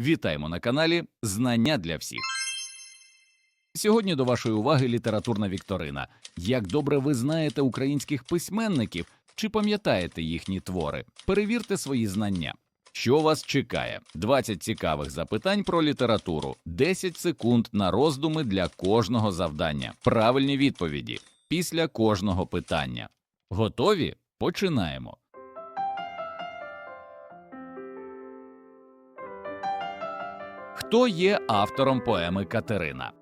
Вітаємо на каналі Знання для всіх. Сьогодні до вашої уваги літературна вікторина. Як добре ви знаєте українських письменників чи пам'ятаєте їхні твори? Перевірте свої знання. Що вас чекає? 20 цікавих запитань про літературу, 10 секунд на роздуми для кожного завдання. Правильні відповіді після кожного питання. Готові? Починаємо. Хто є автором поеми Катерина?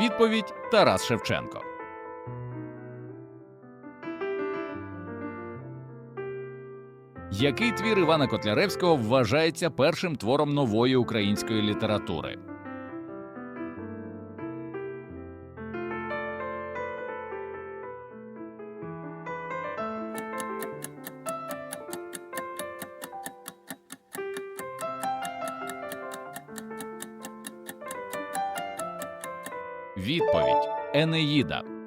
Відповідь Тарас Шевченко. Який твір Івана Котляревського вважається першим твором нової української літератури? Відповідь Енеїда.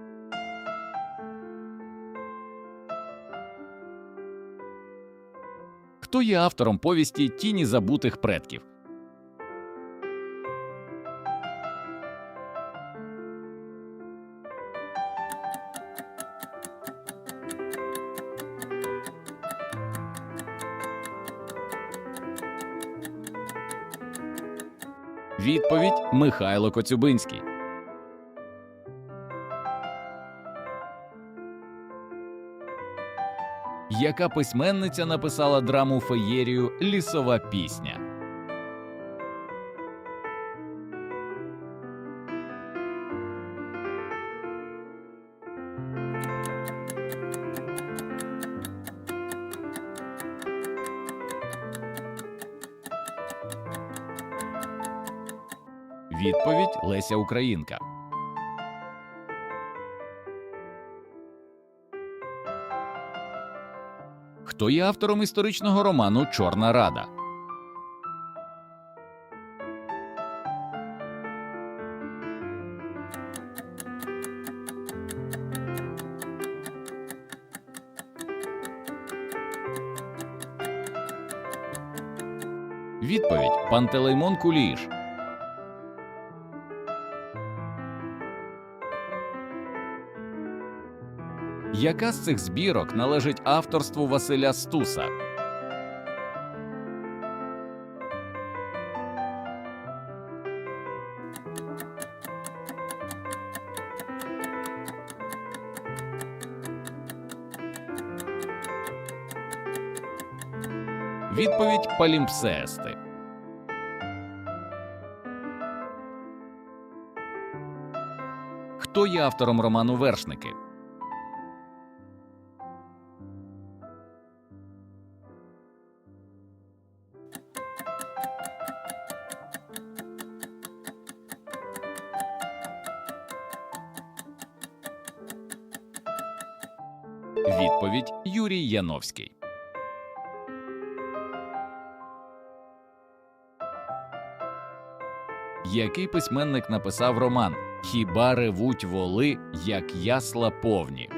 Хто є автором повісті Тіні забутих предків? Відповідь Михайло Коцюбинський. Яка письменниця написала драму феєрію Лісова пісня? Відповідь Леся Українка. Хто є автором історичного роману Чорна Рада? Відповідь Пантелеймон Куліш. Яка з цих збірок належить авторству Василя Стуса? Відповідь Палімпсести. Хто є автором роману Вершники? Відповідь Юрій Яновський. Який письменник написав роман Хіба ревуть воли, як ясла повні?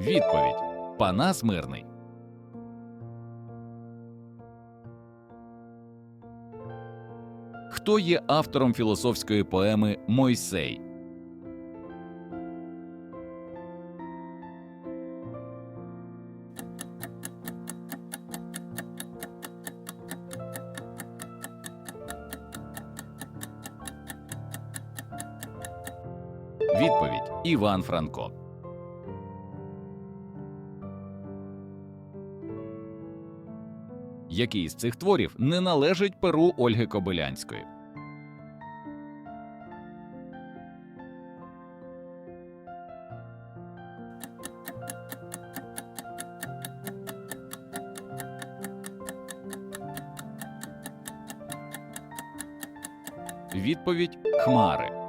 Відповідь Панас Мирний. Хто є автором філософської поеми Мойсей? Відповідь Іван Франко. Який з цих творів не належить перу Ольги Кобилянської? Відповідь Хмари.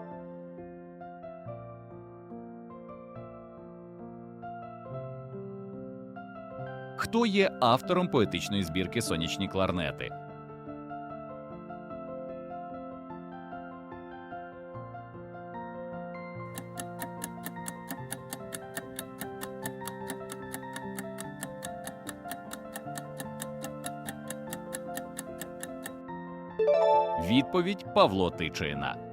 Хто є автором поетичної збірки Сонячні кларнети? Відповідь Павло Тичина.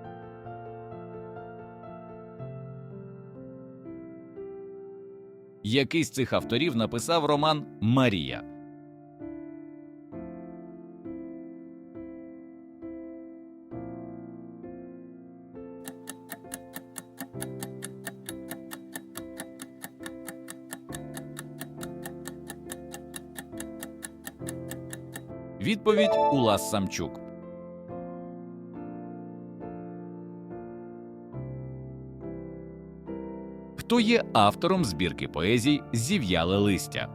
Який з цих авторів написав роман Марія? Відповідь Улас Самчук. Хто є автором збірки поезій Зів'яле листя?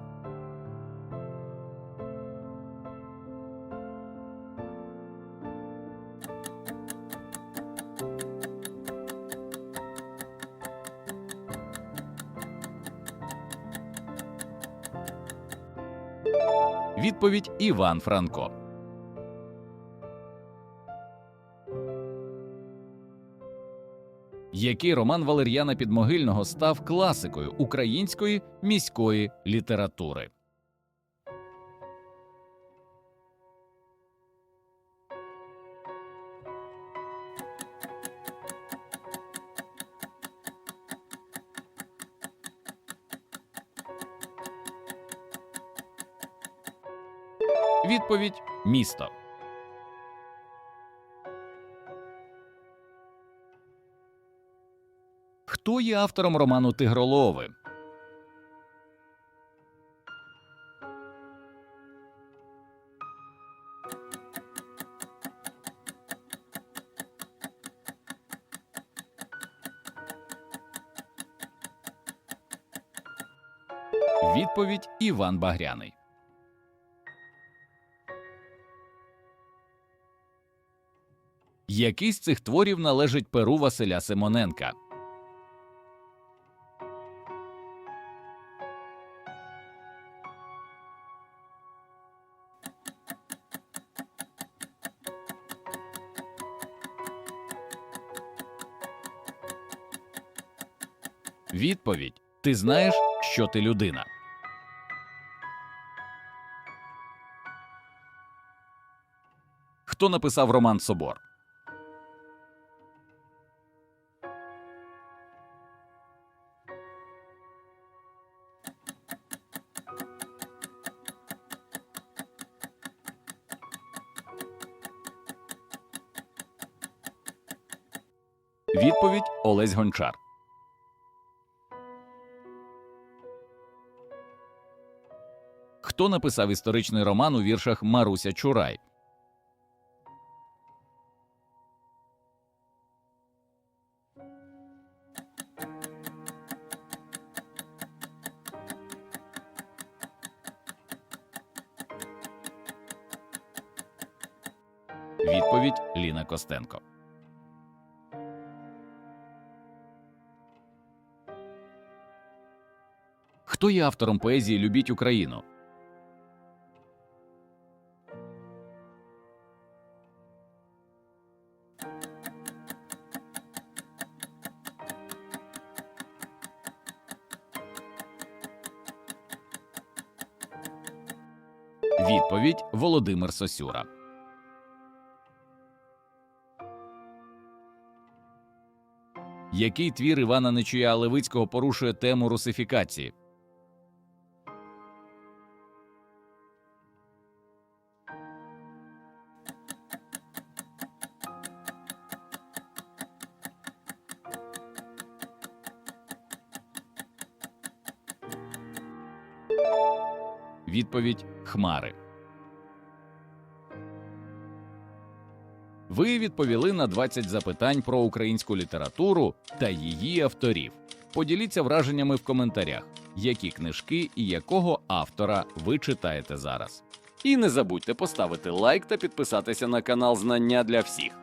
Відповідь Іван Франко. Який роман Валер'яна Підмогильного став класикою української міської літератури? Відповідь місто. Хто є автором роману Тигролови? Відповідь Іван Багряний. Який з цих творів належить перу Василя Симоненка? Ти знаєш, що ти людина. Хто написав роман Собор? Відповідь Олесь Гончар. Хто написав історичний роман у віршах Маруся Чурай? Відповідь Ліна Костенко. Хто є автором поезії Любіть Україну? Відповідь Володимир Сосюра. Який твір Івана Нечуя Левицького порушує тему русифікації? Відповідь Хмари. Ви відповіли на 20 запитань про українську літературу та її авторів. Поділіться враженнями в коментарях, які книжки і якого автора ви читаєте зараз. І не забудьте поставити лайк та підписатися на канал Знання для всіх.